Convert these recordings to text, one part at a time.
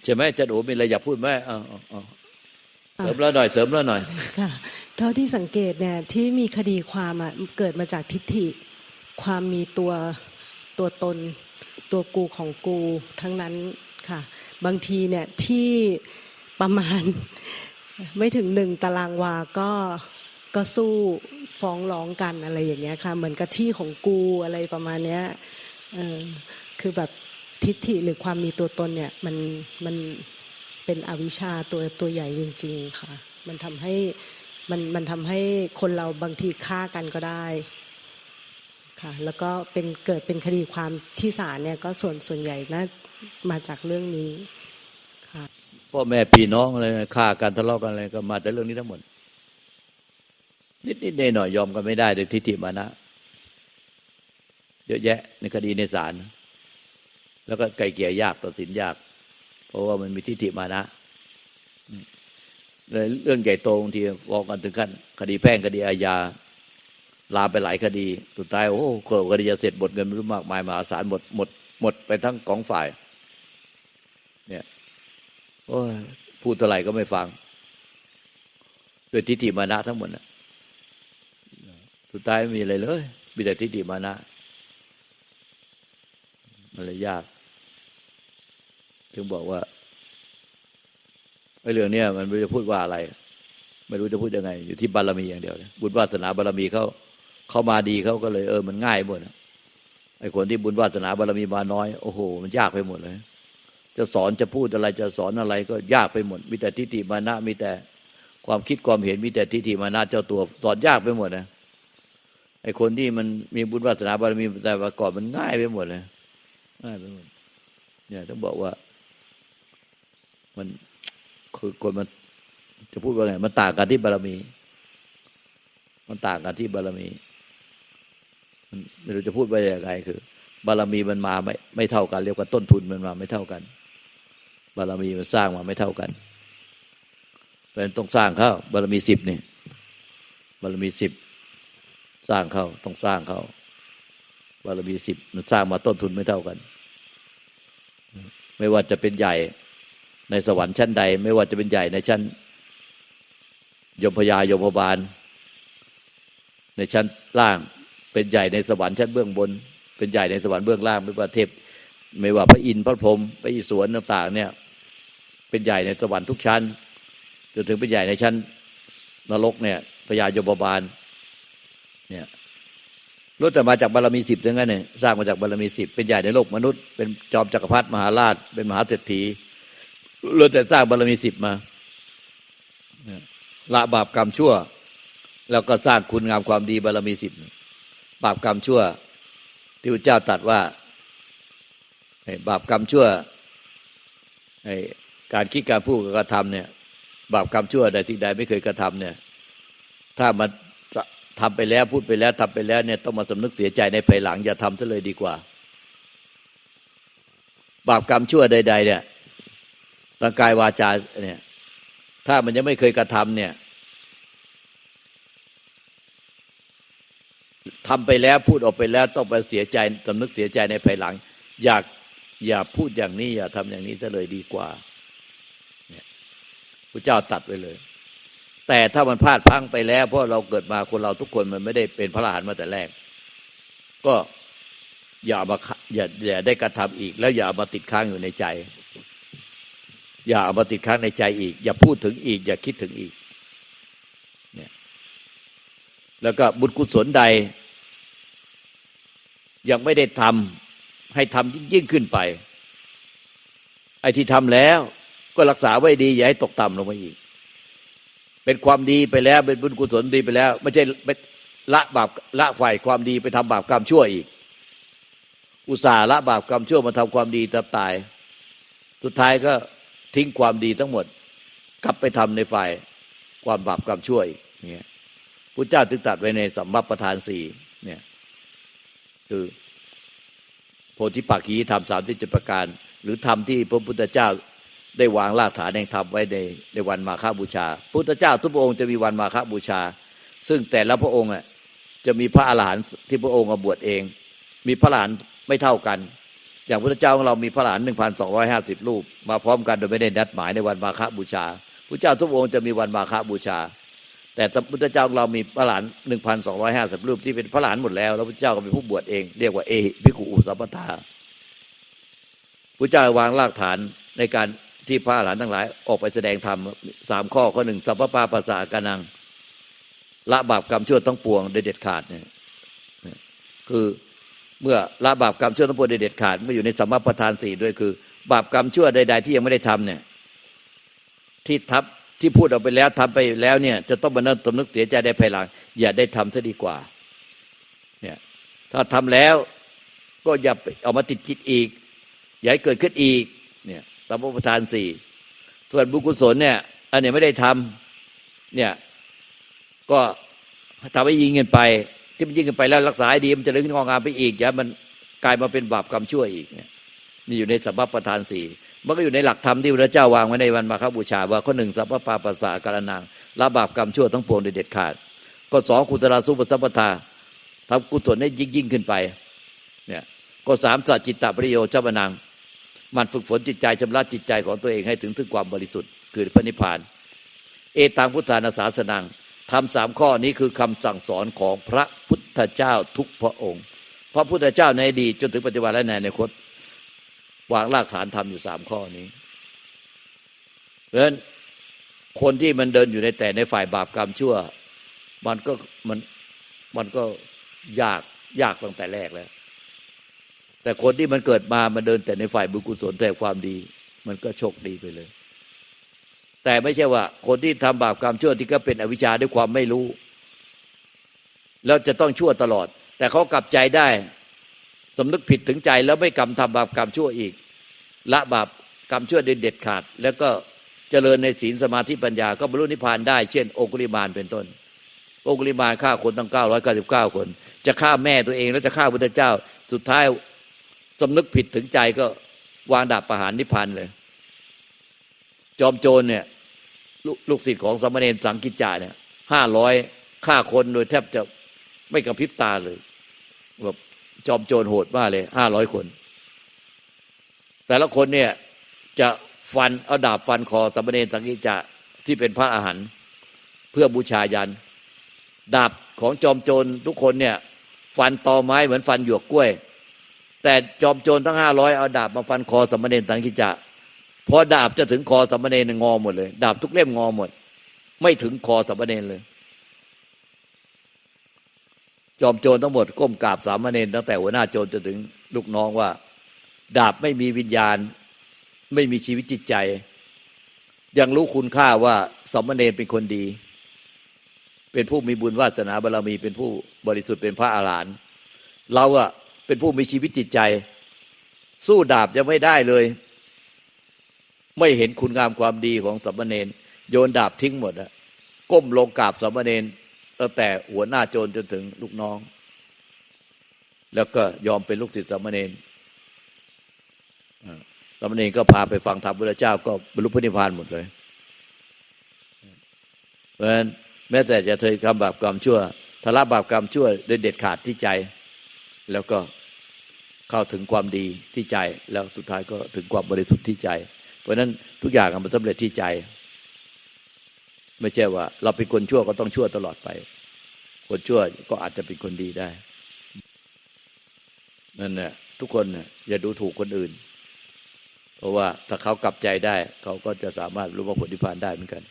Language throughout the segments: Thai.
มีใช่ไหมอาจารย์โอมีอะไรอยากพูดไหมเอาเอาเอาเสริมแล้วหน่อยเสริมแล้วหน่อยค่ะเท่าที่สังเกตเนี่ยที่มีคดีความอะเกิดมาจากทิฏฐิ ความมีตัวตัวตน ตัวกูของกูทั้งนั้นค่ะ บางทีเนี่ยที่ประมาณไม่ถึงหนึ่งตารางวาก็ก็สู้ฟ้องร้องกันอะไรอย่างเงี้ยค่ะ เหมือนกับที่ของกูอะไรประมาณเนี้ยเออคือแบบ ทิฏฐิหรือความมีตัวตนเนี่ยมันมันเป็นอวิชชาตัวตัวใหญ่จริง ๆ ค่ะ มันทำให้มันมันทำให้คนเราบางทีฆ่ากันก็ได้ค่ะแล้วก็เป็นเกิดเป็นคดีความที่ศาลเนี่ยก็ส่วนส่วนใหญ่น่ามาจากเรื่องนี้ค่ะพ่อแม่พี่น้องอะไรฆ่ากันทะเลาะกันอะไรก็มาแต่เรื่องนี้ทั้งหมด นิดนิดหน่อยหน่อยยอมกันไม่ได้โดยทิฏฐิมานะ เยอะแยะในคดีในศาล แล้วก็ไกลเกลี่ยยากตัดสินยาก เพราะว่ามันมีทิฏฐิมานะเลยเรื่องใหญ่โตบางทีฟ้องกันถึงขั้นคดีแพ่งคดีอาญาลาไปหลายคดีสุดท้ายโอ้โหคดีจะเสร็จหมดเงินไม่รู้มากมายมหาศาลหมดหมดหมดไปทั้งกองฝ่าย เนี่ยโอ้ยพูดเท่าไหร่ก็ไม่ฟังด้วยทิฏฐิมานะทั้งหมดนะสุดท้ายไม่มีอะไรเลยมีแต่ทิฏฐิมานะมันเลยยาก ถึงบอกว่าไอ้เรื่องเนี้ยมันไม่รู้จะพูดว่าอะไร ไม่รู้จะพูดยังไง อยู่ที่บารมีอย่างเดียวเลยบุญวาสนาบารมีเขาเขามาดีเขาก็เลย เออมันง่ายหมดอะไอ้คนที่บุญวาสนาบารมีมาน้อยโอ้โห มันยากไปหมดเลย จะสอนจะพูดอะไรจะสอนอะไรก็ยากไปหมด มีแต่ทิฏฐิมานะมีแต่ความคิดความเห็นมีแต่ทิฏฐิมานะเจ้าตัวสอนยากไปหมดนะไอ้คนที่มันมีบุญวาสนาบารมีแต่ว่าก่อนมันง่ายไปหมดเลยง่ายไปหมดเนี่ยต้องบอกว่า มันคือคนมันจะพูดว่าไง มันต่างกันที่บารมี มันต่างกันที่บารมี มันไม่รู้จะพูดว่าอย่างไรคือ บารมีมันมาไม่ไม่เท่ากัน เรียกว่าต้นทุนมันมาไม่เท่ากัน บารมีมันสร้างมาไม่เท่ากันเพราะฉะนั้นต้องสร้างเข้าบารมีสิบนี่บารมีสิบสร้างเข้าต้องสร้างเข้าบารมีสิบมันสร้างมาต้นทุนไม่เท่ากัน ไม่ว่าจะเป็นใหญ่ ในสวรรค์ชั้นใด ไม่ว่าจะเป็นใหญ่ในชั้น ยมพยายมพบาล ในชั้นล่าง เป็นใหญ่ในสวรรค์ชั้นเบื้องบน เป็นใหญ่ในสวรรค์เบื้องล่าง ไม่ว่าเทพ ไม่ว่าพระอินทร์พระพรหมพระอิศวรต่าง ๆ เนี่ย เป็นใหญ่ในสวรรค์ทุกชั้นจนถึงเป็นใหญ่ในชั้นนรกเนี่ยพญายมบาล เนี่ยรู้แต่มาจากบารมีสิบทั้งนั้นเนี่ยสร้างมาจากบารมีสิบเป็นใหญ่ในโลกมนุษย์ เป็นจอมจักรพรรดิมหาราช เป็นมหาเศรษฐี เรู้แต่สร้างบารมีสิบมาละบาปกรรมชั่ว แล้วก็สร้างคุณงามความดีบารมีสิบบาปกรรมชั่ว ที่พระเจ้าตรัสว่าบาปกรรมชั่วการคิดการพูดการกระทำเนี่ย บาปกรรมชั่วใดที่ใดไม่เคยกระทำเนี่ย ถ้ามันทำไปแล้วพูดไปแล้วทำไปแล้วเนี่ยต้องมาสำนึกเสียใจในภายหลังอย่าทำซะเลยดีกว่า บาปกรรมชั่วใด ๆ เนี่ย ทางกายวาจาเนี่ย ถ้ามันยังไม่เคยกระทำเนี่ยทำไปแล้วพูดออกไปแล้วต้องไปเสียใจสำนึกเสียใจในภายหลัง อยากอย่าพูดอย่างนี้ อย่าทำอย่างนี้ซะเลยดีกว่าเนี่ยพระเจ้าตัดไว้เลย แต่ถ้ามันพลาดพังไปแล้ว เพราะเราเกิดมาคนเราทุกคนมันไม่ได้เป็นพระอรหันต์มาแต่แรก ก็อย่ามาอย่าอย่าได้กระทำอีก แล้วอย่ามาติดค้างอยู่ในใจ อย่ามาติดค้างในใจอีก อย่าพูดถึงอีก อย่าคิดถึงอีกเนี่ยแล้วก็บุญกุศลใด ยังไม่ได้ทำให้ทำยิ่งยิ่งขึ้นไป ไอ้ที่ทำแล้ว ก็รักษาไว้ดี อย่าให้ตกต่ำลงไปอีก เป็นความดีไปแล้ว เป็นบุญกุศลดีไปแล้ว ไม่ใช่ละบาปละฝ่ายความดีไปทำบาปกรรมชั่วอีก อุตส่าห์ละบาปกรรมชั่วมาทำความดีตับตาย สุดท้ายก็ ทิ้งความดีทั้งหมด กลับไปทำในฝ่ายความบาปกรรมชั่วอีกเนี่ยพระเจ้าตึกตัดไว้ในสัมมาประธานสี่เนี่ยคือโพธิปักขีธรรมสามที่จะประการ หรือธรรมที่พระพุทธเจ้าได้วางรากฐานแห่งธรรมไว้ในในวันมาฆบูชา พุทธเจ้าทุกพระองค์จะมีวันมาฆบูชา ซึ่งแต่ละพระองค์อะจะมีพระอาหารหันต์ที่พระองค์บวชเอง มีพระอรหันต์ไม่เท่ากัน อย่างพระเจ้าของเรามีพระหลานหนึ่งพันสองร้อยห้าสิบรูป มาพร้อมกันโดยไม่ได้นัดหมายในวันมาฆบูชาพระเจ้าทุกองค์จะมีวันมาฆบูชา แต่พระเจ้าของเรามีพระหลานหนึ่งพันสองร้อยห้าสิบรูปที่เป็นพระหลานหมดแล้วแล้วพระเจ้าก็เป็นผู้บวชเองเรียกว่าเอหิภิกขุอุสัมปทาพระเจ้าวางรากฐานในการที่พระหลานทั้งหลาย ออกไปแสดงธรรมสามข้อข้อหนึ่งสัพพะปาภาษากานังละบาปกรรมชั่วต้องปวงโดยเด็ดขาดเนี่ยคือ เมื่อละบาปกรรมชั่วทั้งปวงโดยเด็ดขาดไม่อยู่ในสัมมาประธานสี่ด้วยคือ บาปกรรมชั่วใด ๆ ที่ยังไม่ได้ทำเนี่ย ที่ทับที่พูดออกไปแล้วทำไปแล้วเนี่ย จะต้องมานิ่ตนึกเสียใจได้ภายหลัง อย่าได้ทำซะดีกว่า เนี่ย ถ้าทำแล้วก็อย่าเอามาติดคิดอีก อย่าให้เกิดขึ้นอีก เนี่ยสัมมาประธานสี่ส่วนบุญกุศลเนี่ย อันเนี้ยไม่ได้ทำเนี่ย ก็ทำให้ยิงเงินไป ที่มันยิงเงินไปแล้วรักษาดีมันจะเลื่อนงองามไปอีกอย่ามันกลายมาเป็นบาปกรรมชั่วอีกเนี่ยนี่อยู่ในสัมมาประธานสี่มันก็อยู่ในหลักธรรมที่พระเจ้าวางไว้ในวันมาฆบูชา ว่าข้อหนึ่งสัพพะปาปัสสะการนังละบาปกรรมชั่วทั้งปวงโดยเด็ดขาดข้อสองกุตลาสุปสัพพทาทำกุศลให้ยิ่งยิ่งขึ้นไปเนี่ยข้อสามสัจจิตตปริโยชวนังมันฝึกฝนจิตใจชำระจิตใจของตัวเองให้ถึงถึงความบริสุทธิ์ คือพระนิพพาน เอตังพุทธานาสาสนัง ทำสามข้อนี้คือคำสั่งสอนของพระพุทธเจ้าทุกพระองค์ พระพุทธเจ้าในอดีตจนถึงปัจจุบันและในอนาคตวางรากฐานทำอยู่สามข้อนี้ เพราะฉะนั้นคนที่มันเดินอยู่ในแต่ในฝ่ายบาปกรรมชั่ว มันก็มันมันก็ยากยากตั้งแต่แรกแล้ว แต่คนที่มันเกิดมามันเดินแต่ในฝ่ายบุญกุศลแต่ความดี มันก็โชคดีไปเลย แต่ไม่ใช่ว่า คนที่ทำบาปกรรมชั่วที่ก็เป็นอวิชชาด้วยความไม่รู้ แล้วจะต้องชั่วตลอด แต่เขากลับใจได้สำนึกผิดถึงใจแล้วไม่กรรมทำบาปกรรมชั่วอีก ละบาปกรรมชั่วเด็ดขาด แล้วก็เจริญในศีลสมาธิปัญญา ก็บรรลุนิพพานได้ เช่น โอกุลิมานเป็นต้น โอกุลิมานฆ่าคนตั้งเก้าร้อยเก้าสิบเก้าคน จะฆ่าแม่ตัวเองแล้วจะฆ่าพระเจ้า สุดท้ายสำนึกผิดถึงใจก็วางดาบประหารนิพพานเลย จอมโจรเนี่ยลลูกศิษย์ของสมณเณรสังกิจจาเนี่ยห้าร้อยฆ่าคนโดยแทบจะไม่กระพริบตาเลยแบบจอมโจรโหดมากเลยห้าร้อยคน แต่ละคนเนี่ยจะฟันเอาดาบฟันคอสมณเณรสังกิจจะที่เป็นพระอาหารเพื่อบูชายัน ดาบของจอมโจรทุกคนเนี่ย ฟันตอไม้เหมือนฟันหยวกกล้วย แต่จอมโจรทั้งห้าร้อยเอาดาบมาฟันคอสมณเณรสังกิจจะ พอดาบจะถึงคอสมเณรงอหมดเลย ดาบทุกเล่มงอหมด ไม่ถึงคอสมเณรเลย จอมโจรทั้งหมดก้มกราบสามเณรตั้งแต่หัวหน้าโจรจนถึงลูกน้องว่า ดาบไม่มีวิญญาณ ไม่มีชีวิตจิตใจ ยังรู้คุณค่าว่าสามเณรเป็นคนดี เป็นผู้มีบุญวาสนาบารรมีเป็นผู้บริสุทธิ์เป็นพระอาหารหันต์เราอะเป็นผู้มีชีวิตจิตใจ สู้ดาบจะไม่ได้เลย ไม่เห็นคุณงามความดีของสัมณเณรโยนดาบทิ้งหมดอะก้มลงกราบสมณเณรตั้งแต่หัวหน้าโจรจนถึงลูกน้อง แล้วก็ยอมเป็นลูกศิษย์สัมณเณรสมณเณรก็พาไปฟังธรรมพระเจ้าก็บรรลุพระนิพพานหมดเลยเพราะฉะนั้นแม้แต่จะเคยทำบาปกรรมชั่วทละบาปกรรมชั่วโดยเด็ดขาดที่ใจ แล้วก็เข้าถึงความดีที่ใจ แล้วสุดท้ายก็ถึงความบริสุทธิ์ที่ใจ เพราะนั้นทุกอย่างมันสำเร็จที่ใจ ไม่ใช่ว่า เราเป็นคนชั่วก็ต้องชั่วตลอดไป คนชั่วก็อาจจะเป็นคนดีได้นั่นแหละทุกคนเนี่ยอย่าดูถูกคนอื่น เพราะว่าถ้าเขากลับใจได้ เขาก็จะสามารถรู้ว่าผลนิพพานได้เหมือนกัน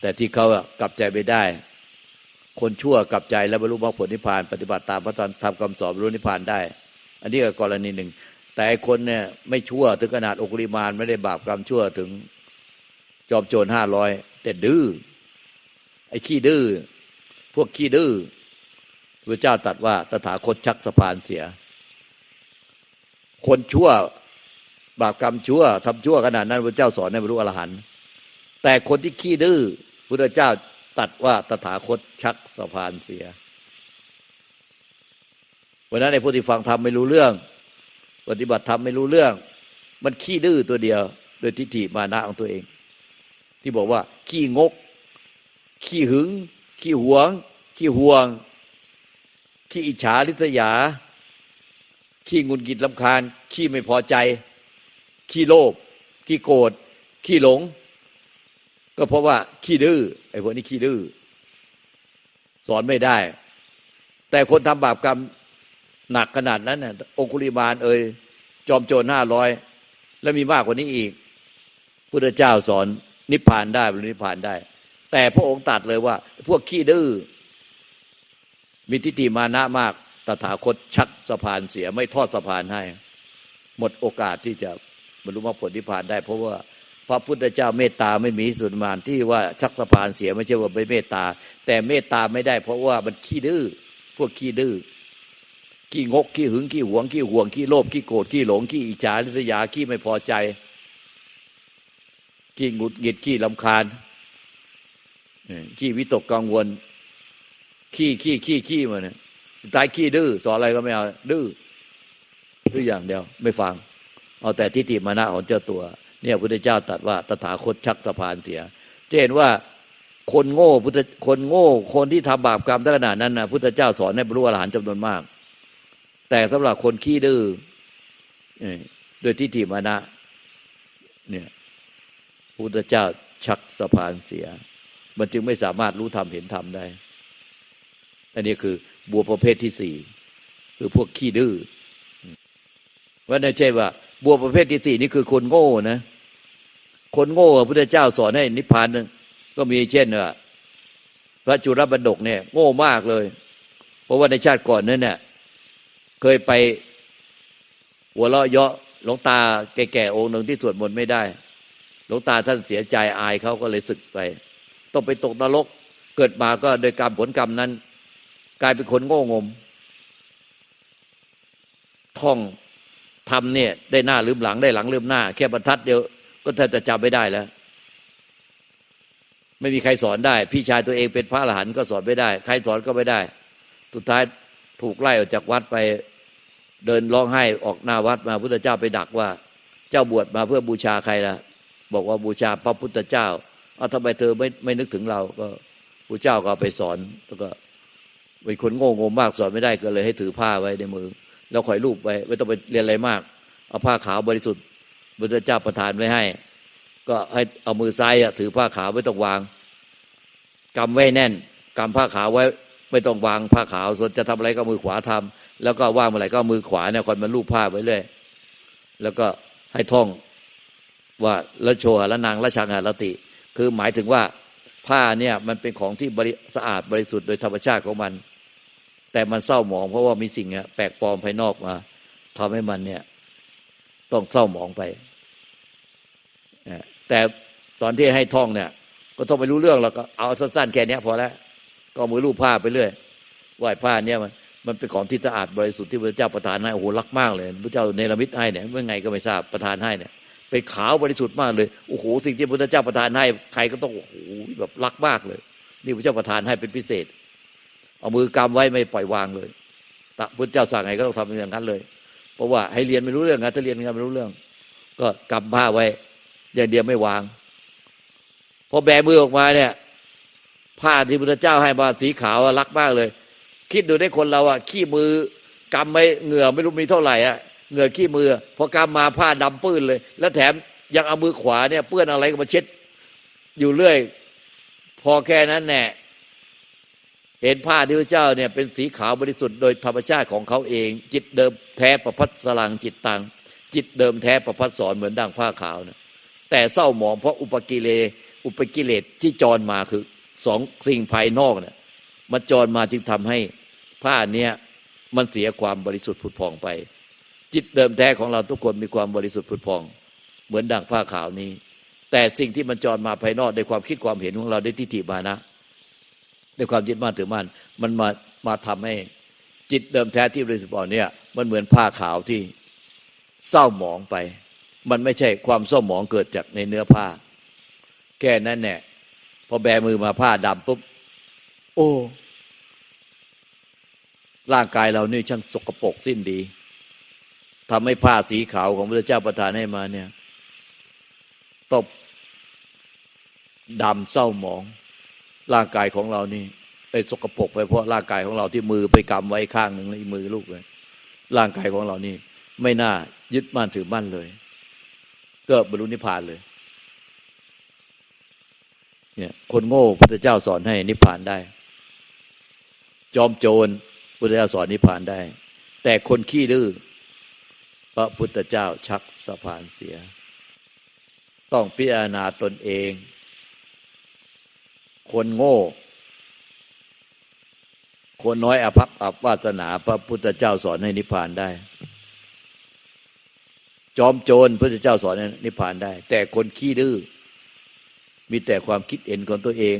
แต่ที่เขากลับใจไม่ได้ คนชั่วกลับใจแล้วบรรลุมรรคผลนิพพาน ปฏิบัติตามพระธรรมคำสอนบรรลุนิพพานได้ อันนี้ก็กรณีหนึ่ง แต่คนเนี่ยไม่ชั่วถึงขนาดอกริมานไม่ได้บาปกรรมชั่วถึงจอมโจรห้าร้อยแต่ดื้อไอ้ขี้ดื้อพวกขี้ดื้อพระเจ้าตรัสว่าตถาคตชักสะพานเสีย คนชั่วบาปกรรมชั่วทำชั่วขนาดนั้นพระเจ้าสอนให้บรรลุอรหันต์แต่คนที่ขี้ดื้อพระเจ้าตัดว่าตถาคตชักสะพานเสียวันนั้นในผู้ที่ฟังธรรมไม่รู้เรื่อง ปฏิบัติธรรมไม่รู้เรื่อง มันขี้ดื้อตัวเดียว โดยทิฏฐิมานะของตัวเอง ที่บอกว่า ขี้งก ขี้หึง ขี้หวง ขี้ห่วง ขี้อิจฉาริษยา ขี้งุนกิดลำคาญ ขี้ไม่พอใจ ขี้โลภขี้โกรธขี้หลง ก็เพราะว่าขี้ดื้อไอ้พวกนี้ขี้ดื้อสอนไม่ได้ แต่คนทำบาปกรรม หนักขนาดนั้นน่ะองคุลิมานเอ่ยจอมโจรห้าร้อยแล้วมีมากกว่านี้อีกพุทธเจ้าสอนนิพพานได้บรรลุนิพพานได้ แต่พระองค์ตัดเลยว่า พวกขี้ดื้อมีทิฏฐิมานะมากตถาคตชักสะพานเสียไม่ทอดสะพานให้ หมดโอกาสที่จะบรรลุมรรคผลนิพพานได้ เพราะว่าพระพุทธเจ้าเมตตาไม่มีสุดมานที่ว่าชักสะพานเสียไม่ใช่ว่าไม่เมตตา แต่เมตตาไม่ได้ เพราะว่ามันขี้ดื้อพวกขี้ดื้อ ขี้งกขี้หึงขี้หวงขี้ห่วงขี้โลภขี้โกรธขี้หลงขี้อิจฉาริษยาขี้ไม่พอใจขี้หงุดหงิดขี้ลำคาญขี้วิตกกังวล ขี้ขี้ขี้ขี้มาเนี่ยตายขี้ดื้อสอนอะไรก็ไม่เอาดื้อดื้ออย่างเดียว ไม่ฟัง เอาแต่ทิฏฐิมานะของเจ้าตัว เนี่ยพุทธเจ้าตรัสว่าตถาคตชักสะพานเสียจะเห็นว่าคนโง่พุทธคนโง่ คนที่ทำบาปกรรมตั้งขนาดนั้นนะพุทธเจ้าสอนให้บรรลุอรหันต์จำนวนมาก แต่สำหรับคนขี้ดื้อโดยทิฏฐิมานะ เนี่ยพุทธเจ้าชักสะพานเสีย มันจึงไม่สามารถรู้ธรรมเห็นธรรมได้ อันนี้คือบัวประเภทที่สี่คือพวกขี้ดื้อว่าไม่ใช่ว่า บัวประเภทที่สี่นี่คือคนโง่นะ คนโง่พระพุทธเจ้าสอนให้นิพพานก็มีเช่นว่าพระจุลบันดกเนี่ย โง่มากเลย เพราะว่าในชาติก่อนนั้นเนี่ย เคยไปหัวเราะเยาะหลวงตาแก่ๆองค์หนึ่งที่สวดมนต์ไม่ได้หลวงตาท่านเสียใจอายเขาก็เลยศึกไป ต้องไปตกนรก เกิดมาก็โดยกรรมผลกรรมนั้น กลายเป็นคนโง่งม ท่องทำเนี่ย ได้หน้าลืมหลังได้หลังลืมหน้า แค่บรรทัดเดียวก็แทบจะจำไม่ได้แล้ว ไม่มีใครสอนได้ พี่ชายตัวเองเป็นพระอรหันต์ก็สอนไม่ได้ ใครสอนก็ไม่ได้สุดท้าย ถูกไล่ออกจากวัดไปเดินร้องไห้ออกหน้าวัดมาพุทธเจ้าไปดักว่า เจ้าบวชมาเพื่อบูชาใครล่ะบอกว่าบูชาพระพุทธเจ้าเอาทำไมเธอไม่ไม่นึกถึงเราก็พระเจ้าก็ไปสอนแล้วก็เป็นคนโง่งมมากสอนไม่ได้ก็เลยให้ถือผ้าไว้ในมือ แล้วคอยรูปไว้ไม่ต้องไปเรียนอะไรมาก เอาผ้าขาวบริสุทธิ์พระเจ้าประทานไว้ให้ ก็ให้เอามือซ้ายถือผ้าขาวไม่ต้องวางกำไว้แน่นกำผ้าขาวไว้ ไม่ต้องวางผ้าขาวส่วนจะทำอะไรก็มือขวาทำแล้วก็ว่างเมื่อไหร่ก็มือขวาเนี่ยคอยมันลูบผ้าไว้เลยแล้วก็ให้ท่องว่าละโชหละนางละชังหละติ คือหมายถึงว่าผ้าเนี่ยมันเป็นของที่บริสะอาดบริสุทธิ์โดยธรรมชาติของมัน แต่มันเศร้าหมอง เพราะว่ามีสิ่งแปลกปลอมภายนอกมาทำให้มันเนี่ย ต้องเศร้าหมองไปแต่ตอนที่ให้ท่องเนี่ย ก็ต้องไปรู้เรื่องแล้วก็เอาสั้นๆแค่นี้พอแล้ว ก็มือรูปผ้าไปเรื่อยไหว้ผ้าเนี่ยมันมันเป็นของที่สะอาดบริสุทธิ์ที่พระเจ้าประทานให้โอ้โหรักมากเลยพระเจ้าเนรมิตให้เนี่ยเมื่อไงก็ไม่ทราบประทานให้เนี่ย เป็นขาวบริสุทธิ์มากเลยโอ้โหสิ่งที่พระเจ้าประทานให้ใครก็ต้องโอ้โหแบบรักมากเลย นี่พระเจ้าประทานให้เป็นพิเศษ เอามือกำไว้ไม่ปล่อยวางเลยตะพระเจ้าสั่งไงก็ต้องทำอย่างนั้นเลย เพราะว่าให้เรียนไม่รู้เรื่องนะถ้าเรียนกันไม่รู้เรื่อง ก็กำผ้าไว้อย่างเดียวไม่วาง พอแบมือออกมาเนี่ย ผ้าที่พระเจ้าให้มาสีขาวรักมากเลย คิดดูได้คนเราอะขี้มือกำไม่เหงื่อไม่รู้มีเท่าไหร่อะเหงื่อขี้มือพอกำมาผ้าดำปื้นเลย แล้วแถมยังเอามือขวาเนี่ยเปื้อนอะไรก็มาเช็ดอยู่เรื่อย พอแค่นั้นแน่เห็นผ้าที่พระเจ้าเนี่ยเป็นสีขาวบริสุทธิ์โดยธรรมชาติของเขาเอง จิตเดิมแท้ประพัดสลังจิตตังจิตเดิมแท้ประพัดสอนเหมือนดังผ้าขาวนะแต่เศร้าหมองเพราะอุปกิเล อุปกิเลสที่จรมาคือ สองสิ่งภายนอกเนี่ยมันจรมาจึงทำให้ผ้าเนี้ยมันเสียความบริสุทธิ์ผุดผ่องไป จิตเดิมแท้ของเราทุกคนมีความบริสุทธิ์ผุดผ่อง เหมือนดังผ้าขาวนี้ แต่สิ่งที่มันจรมาภายนอกในความคิดความเห็นของเราได้ทิฏฐิมานะในความยึดมั่นถือมั่นมันมามาทำให้จิตเดิมแท้ที่บริสุทธิ์เนี่ย มันเหมือนผ้าขาวที่เศร้าหมองไป มันไม่ใช่ความเศร้าหมองเกิดจากในเนื้อผ้า แค่นั้นแน่ พอแบมือมาผ้าดำปุ๊บ โอ้ ร่างกายเรานี่ช่างสกปรกสิ้นดีทำให้ผ้าสีขาวของพระเจ้าประทานให้มาเนี่ยตบดำเศร้าหมอง ร่างกายของเรานี่ไอ้สกปรกไปเพราะร่างกายของเราที่มือไปกำไว้ข้างหนึ่งแล้วมือลูกเลย ร่างกายของเรานี่ ไม่น่ายึดมั่นถือมั่นเลย ก็บรรลุนิพพานเลย เนี่ยคนโง่พุทธเจ้าสอนให้นิพพานได้ จอมโจรพุทธเจ้าสอนนิพพานได้ แต่คนขี้ดื้อพระพุทธเจ้าชักสะพานเสีย ต้องพิจารณาตนเอง คนโง่ คนน้อยอภัพอับวาสนา พระพุทธเจ้าสอนให้นิพพานได้ จอมโจรพระพุทธเจ้าสอนให้นิพพานได้ แต่คนขี้ดื้อ มีแต่ความคิดเห็นของตัวเอง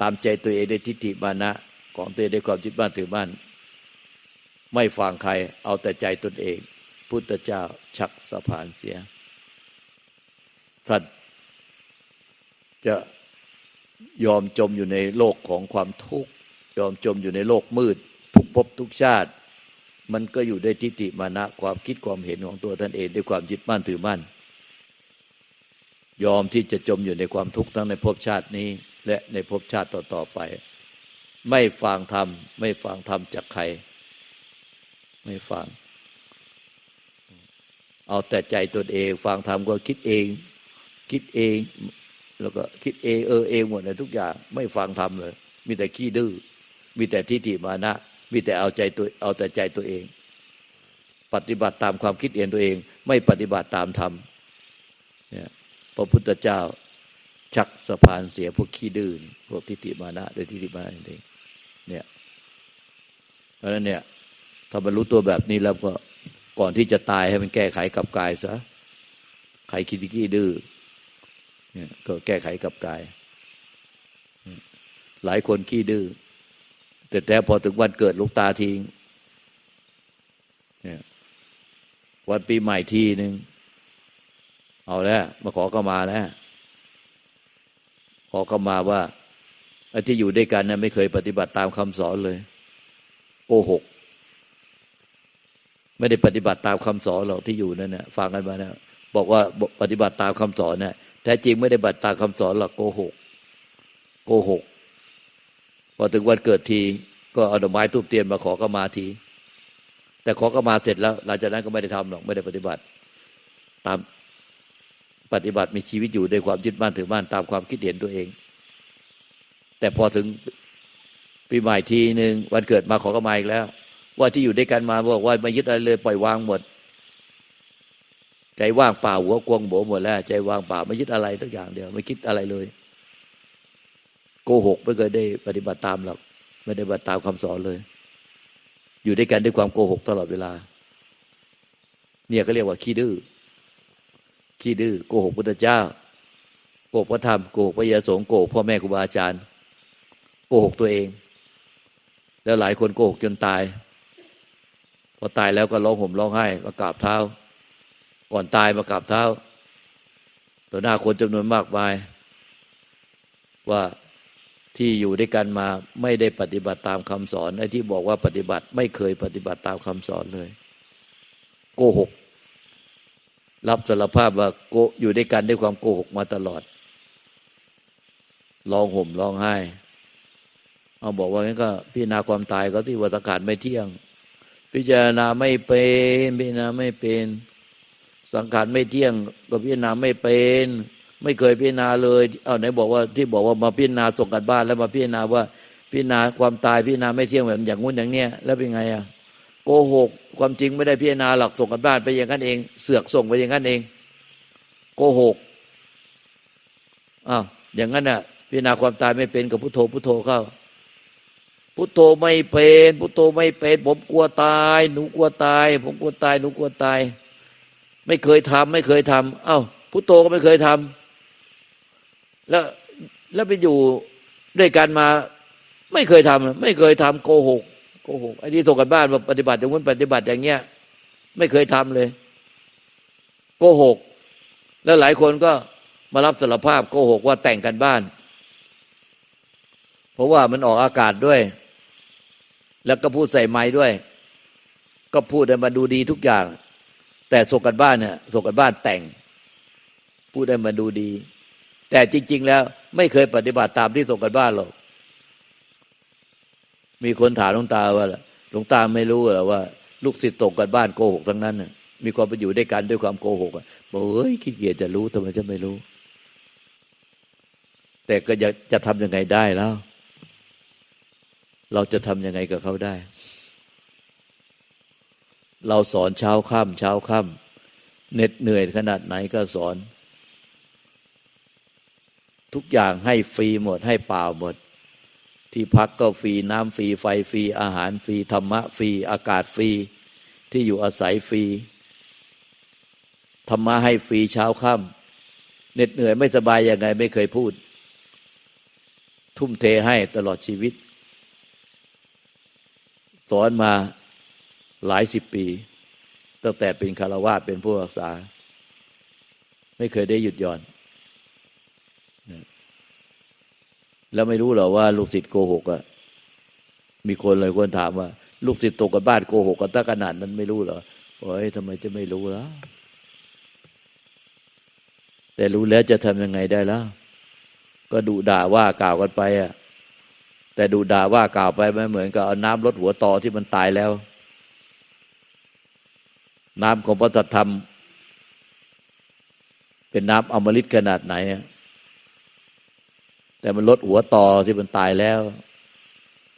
ตามใจตัวเองด้วยทิฏฐิมานะ ของตัวเองด้วยความยึดบ้านถือบ้าน ไม่ฟังใครเอาแต่ใจตนเอง พุทธเจ้าชักสะพานเสียท่านจะยอมจมอยู่ในโลกของความทุกข์ยอมจมอยู่ในโลกมืด ทุกภพทุกชาติ มันก็อยู่ด้วยทิฏฐิมานะ ความคิดความเห็นของตัวท่านเองด้วยความยึดมั่นถือมั่น ยอมที่จะจมอยู่ในความทุกข์ทั้งในภพชาตินี้ และในภพชาติต่อๆไป ไม่ฟังธรรม ไม่ฟังธรรมจากใคร ไม่ฟัง เอาแต่ใจตนเองฟังธรรมก็คิดเอง คิดเอง แล้วก็คิดเองเออเองหมดเลยทุกอย่าง ไม่ฟังธรรมเลย มีแต่ขี้ดื้อมีแต่ทิฏฐิมานะมีแต่เอาใจตัวเอาแต่ใจตัวเอง ปฏิบัติตามความคิดเองตัวเอง ไม่ปฏิบัติตามธรรมเนี่ย ระพุทธเจ้า ชักสะพานเสียพวกขี้ดื้อพวกทิฏฐิมานะโดยทิฏฐิมานะเองเนี่ยเพราะฉะนั้นเนี่ย ถ้าบรรลุตัวแบบนี้แล้วก็ก่อนที่จะตายให้มันแก้ไขกับกายซะใครคิดขี้ดื้อเนี่ยก็แก้ไขกับกาย หลายคนขี้ดื้อแต่แต่พอถึงวันเกิดลูกตาทิ้งเนี่ยวันปีใหม่ทีหนึ่ง เอาแล้วมาขอเข้ามาแล้วขอเข้ามาว่าไอ้ที่อยู่ด้วยกันนะไม่เคยปฏิบัติตามคำสอนเลยโกหก ไม่ได้ปฏิบัติตามคำสอนหรอกที่อยู่นั่นนะฟังกันมานะบอกว่าปฏิบัติตามคำสอนนะแท้จริงไม่ได้ปฏิบัติตามคำสอนหรอกโกหกโกหกพอถึงวันเกิดทีก็เอาดอกไม้ทูบเทียนมาขอเข้ามาที แต่ขอเข้ามาเสร็จแล้ว หลังจากนั้นก็ไม่ได้ทำหรอกไม่ได้ปฏิบัติ ตาม ปฏิบัติมีชีวิตอยู่ด้วยความยึดมั่นถือมั่นตามความคิดเห็นตัวเอง แต่พอถึงปีใหม่ทีหนึ่งวันเกิดมาขอเข้ามาอีกแล้ว ว่าที่อยู่ด้วยกันมาบอกว่าไม่ยึดอะไรเลย ปล่อยวางหมด ใจว่างเปล่าหัวกวงโบหมดแล้ว ใจว่างเปล่าไม่ยึดอะไรสักอย่างเดียว ไม่คิดอะไรเลย โกหกไม่เคยได้ปฏิบัติตามหรอกไม่ได้ปฏิบัติตามคำสอนเลย อยู่ด้วยกันด้วยความโกหกตลอดเวลา เนี่ยก็เรียกว่าขี้ดื้อ ขี้ดื้อโกหกพุทธเจ้า โกหกพระธรรมโกหกพระยาสงฆ์โกหกพ่อแม่ครูบาอาจารย์ โกหกตัวเอง แล้วหลายคนโกหกจนตาย พอตายแล้วก็ร้องห่มร้องไห้มากราบเท้า ก่อนตายมากราบเท้าต่อหน้าคนจำนวนมากมาย ว่าที่อยู่ด้วยกันมาไม่ได้ปฏิบัติตามคำสอนไอ้ที่บอกว่าปฏิบัติไม่เคยปฏิบัติตามคำสอนเลย โกหก รับสารภาพว่าโกอยู่ด้วยกันด้วยความโกหกมาตลอดร้องห่มร้องไห้ เอาบอกว่างั้นก็ พิจารณาความตายก็ที่วัฏกาศไม่เที่ยง พิจารณาไม่เป็นพิจารณาไม่เป็น สังขารไม่เที่ยง ก็พิจารณาไม่เป็น ไม่เคยพิจารณาเลย เอาไหนบอกว่าที่บอกว่ามาพิจารณาส่งกันบ้านแล้วมาพิจารณาว่า พิจารณาความตายพิจารณาไม่เที่ยงแบบอย่างงู้นอย่างเนี้ยแล้วเป็นไงอะ โกหก ความจริงไม่ได้พิจารณาหลักส่งกันบ้านไปอย่างนั้นเอง เสือกส่งไปอย่างนั้นเอง โกหกอ้าวอย่างนั้นอะ พิจารณาความตายไม่เป็นกับพุทโธพุทโธเข้าพุทโธไม่เป็นพุทโธไม่เป็น ผมกลัวตาย หนูกลัวตาย ผมกลัวตาย หนูกลัวตาย ไม่เคยทำไม่เคยทำเอ้าพุทโธก็ไม่เคยทำแล้วแล้วไปอยู่ด้วยกันมา ไม่เคยทำไม่เคยทำโกหก หกไอ้ที่ส่งกันบ้านมาปฏิบัติอย่างนู้นปฏิบัติอย่างเงี้ย ไม่เคยทำเลย โกหก แล้วหลายคนก็มารับสารภาพโกหกว่าแต่งกันบ้าน เพราะว่ามันออกอากาศด้วย แล้วก็พูดใส่ไม้ด้วย ก็พูดให้มันดูดีทุกอย่าง แต่ส่งกันบ้านเนี่ยส่งกันบ้านแต่ง พูดให้มันดูดี แต่จริง ๆ แล้วไม่เคยปฏิบัติตามที่ส่งกันบ้านหรอก มีคนถามหลวงตาว่าหลวงตาไม่รู้หรอว่า ลูกศิษย์ตกกันบ้านโกหกทั้งนั้นน่ะมีความไปอยู่ด้วยกันด้วยความโกหกอะบอกเฮ้ยขี้เกียจจะรู้ทำไมจะไม่รู้ แต่ก็จะจะทำยังไงได้แล้ว เราจะทำยังไงกับเขาได้ เราสอนเช้าค่ำเช้าค่ำเหน็ดเหนื่อยขนาดไหนก็สอน ทุกอย่างให้ฟรีหมดให้เปล่าหมด ที่พักก็ฟรีน้ำฟรีไฟฟรีอาหารฟรีธรรมะฟรีอากาศฟรีที่อยู่อาศัยฟรีธรรมะให้ฟรีเช้าค่ำเหน็ดเหนื่อยไม่สบายยังไงไม่เคยพูด ทุ่มเทให้ตลอดชีวิต สอนมาหลายสิบปี ตั้งแต่เป็นคารวาสเป็นผู้รักษา ไม่เคยได้หยุดหย่อน แล้วไม่รู้หรอว่าลูกศิษย์โกหกอะมีคนเลยคนถามว่า ลูกศิษย์ตกกับบ้านโกหกกันตั้งขนาดนั้นไม่รู้เหรอโอ้ยทำไมจะไม่รู้ล่ะแต่รู้แล้วจะทำยังไงได้ล่ะก็ดูด่าว่ากล่าวกันไปอะแต่ดูด่าว่ากล่าวไปไม่เหมือนกับเอาน้ำลดหัวตอที่มันตายแล้ว น้ำของพระธรรม เป็นน้ำอมฤตขนาดไหนอะ แต่มันลดหัวต่อที่มันตายแล้ว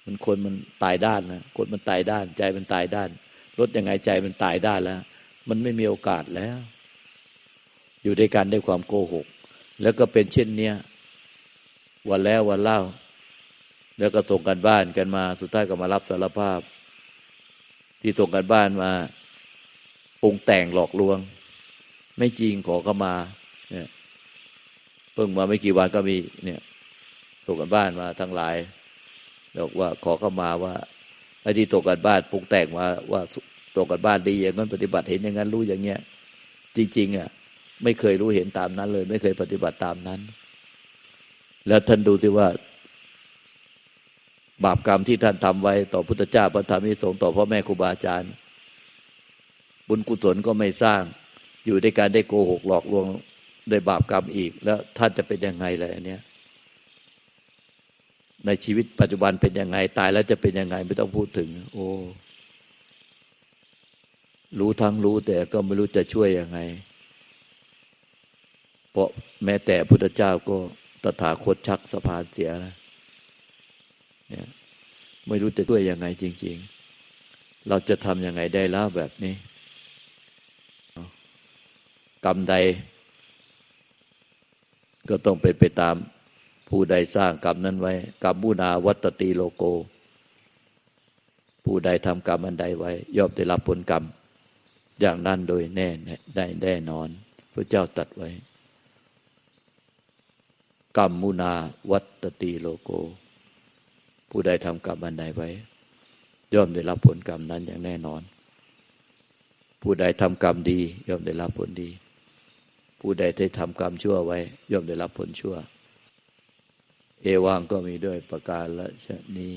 มันคนมันตายด้านนะคนมันตายด้าน ใจมันตายด้าน ลดยังไงใจมันตายด้านแล้ว มันไม่มีโอกาสแล้ว อยู่ด้วยกันด้วยความโกหก แล้วก็เป็นเช่นเนี้ยวันแล้ววันเล่า แล้วก็ส่งกันบ้านกันมา สุดท้ายก็มารับสารภาพ ที่ส่งกันบ้านมาปรุงแต่งหลอกลวง ไม่จริงขอเข้ามา เนี่ยเพิ่งมาไม่กี่วันก็มีเนี่ย ส่งกันบ้านมาทั้งหลายบอกว่าขอเข้ามาว่าไอ้ที่ตกกันบ้านปรุงแต่งมาว่าตกกันบ้านดีอย่างนั้นปฏิบัติเห็นอย่างนั้นรู้อย่างเงี้ย จริง ๆ อะ ไม่เคยรู้เห็นตามนั้นเลย ไม่เคยปฏิบัติตามนั้น แล้วท่านดูที่ว่า บาปกรรมที่ท่านทำไว้ ต่อพุทธเจ้าพระธรรมนิสงฆ์ต่อพ่อแม่ครูบาอาจารย์ บุญกุศลก็ไม่สร้าง อยู่ในการได้โกหกหลอกลวงได้บาปกรรมอีก แล้วท่านจะเป็นยังไงล่ะอันเนี้ย ในชีวิตปัจจุบันเป็นยังไง ตายแล้วจะเป็นยังไงไม่ต้องพูดถึง โอ้รู้ทั้งรู้แต่ก็ไม่รู้จะช่วยยังไง เพราะแม้แต่พุทธเจ้าก็ตถาคตชักสะพานเสียนะเนี่ยไม่รู้จะช่วยยังไงจริง ๆ เราจะทำยังไงได้แล้วแบบนี้ กรรมใด ก็ต้องไปไปตาม ผู้ใดสร้างกรรมนั้นไว้กรรมมุนาวัตติโลโก ผู้ใดทำกรรมอันใดไว้ ย่อมได้รับผลกรรม อย่างนั้นโดยแน่ได้แน่นอน พระเจ้าตัดไว้ กรรมมุนาวัตติโลโก ผู้ใดทำกรรมอันใดไว้ ย่อมได้รับผลกรรมนั้นอย่างแน่นอน ผู้ใดทำกรรมดี ย่อมได้รับผลดี ผู้ใดได้ทำกรรมชั่วไว้ ย่อมได้รับผลชั่ว เอวังก็มีด้วยประการละชนี